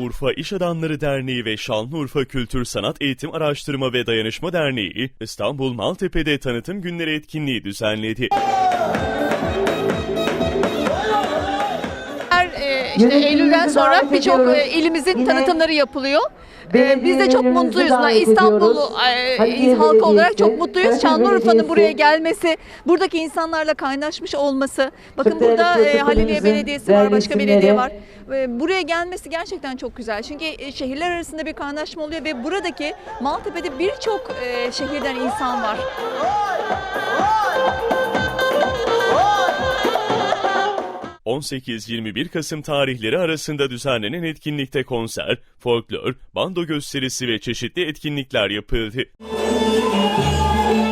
Urfa İş Adamları Derneği ve Şanlıurfa Kültür Sanat Eğitim Araştırma ve Dayanışma Derneği İstanbul Maltepe'de tanıtım günleri etkinliği düzenledi. Her e, işte Eylül'den sonra birçok e, ilimizin Yine tanıtımları yapılıyor. E, biz de çok mutluyuz. İstanbul e, halkı olarak çok mutluyuz. Şanlıurfa'nın buraya gelmesi, buradaki insanlarla kaynaşmış olması. Bakın burada e, Haliliye Belediyesi var, başka belediye var. E, Buraya gelmesi gerçekten çok güzel. Çünkü e, şehirler arasında bir kaynaşma oluyor ve buradaki Maltepe'de birçok e, şehirden insan var. — 18-21 Kasım tarihleri arasında düzenlenen etkinlikte konser, folklor, bando gösterisi ve çeşitli etkinlikler yapıldı.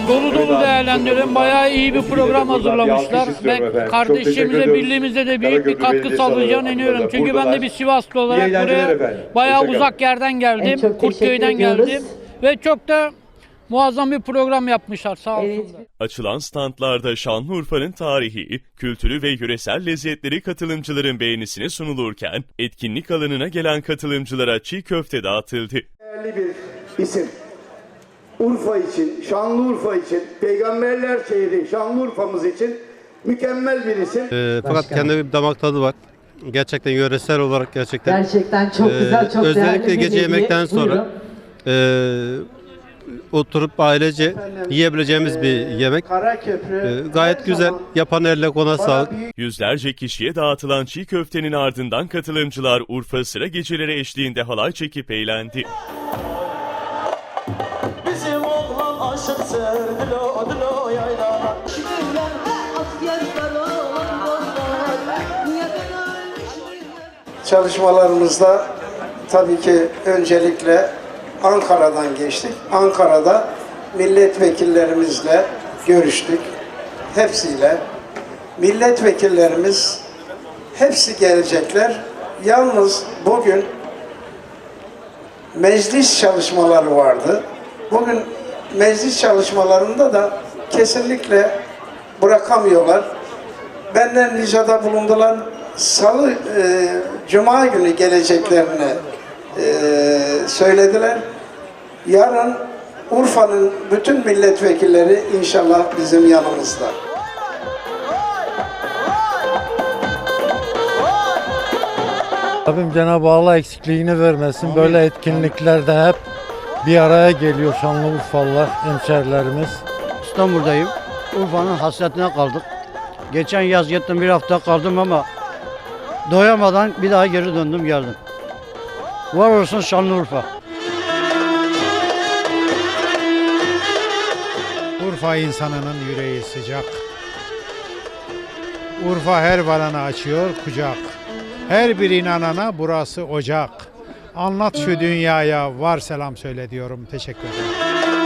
Dolu dolu değerlendiriyorum. Bayağı iyi bir program hazırlamışlar. Ben kardeşimize, birliğimize de büyük bir katkı sağlayacağına inanıyorum. Çünkü ben de bir Sivaslı olarak buraya bayağı uzak yerden En geldim. Kurtköy'den geldim. Ve çok da muazzam bir program yapmışlar sağ Evet. olsunlar. Açılan standlarda Şanlıurfa'nın tarihi, kültürü ve yöresel lezzetleri katılımcıların beğenisine sunulurken, etkinlik alanına gelen katılımcılara çiğ köfte dağıtıldı. değerli bir isim. Urfa için, Şanlıurfa için, peygamberler şehri Şanlıurfa'mız için mükemmel bir isim. Ee, fakat kendi bir damak tadı var. Gerçekten yöresel olarak gerçekten. Gerçekten çok Ee, güzel, çok özellikle değerli bir gece hediye. yemekten sonra Buyurun. ee, oturup ailece yiyebileceğimiz bir yemek. Karaköprü Ee, gayet güzel. Yapan elle kona sağlık. Yüzlerce kişiye dağıtılan çiğ köftenin ardından katılımcılar Urfa sıra geceleri eşliğinde halay çekip eğlendi. Aşık dilo dilo yaylana Çalışmalarımızda tabii ki öncelikle Ankara'dan geçtik. Ankara'da milletvekillerimizle görüştük. Hepsiyle. Milletvekillerimiz hepsi gelecekler. Yalnız bugün meclis çalışmaları vardı. Bugün meclis çalışmalarında da kesinlikle bırakamıyorlar. Benden ricada bulundular. Salı, e, Cuma günü geleceklerini e, söylediler. Yarın Urfa'nın bütün milletvekilleri inşallah bizim yanımızda. Rabbim Cenab-ı Allah eksikliğini vermesin. Böyle etkinliklerde hep bir araya geliyor Şanlıurfalılar, hemşerilerimiz. İstanbul'dayım. Urfa'nın hasretine kaldık. Geçen yaz gittim bir hafta kaldım ama doyamadan bir daha geri döndüm geldim. Var olsun Şanlıurfa. Urfa insanının yüreği sıcak. Urfa her varana açıyor kucak. Her bir inanana burası ocak. Anlat şu dünyaya var selam söyle diyorum. Teşekkür ederim.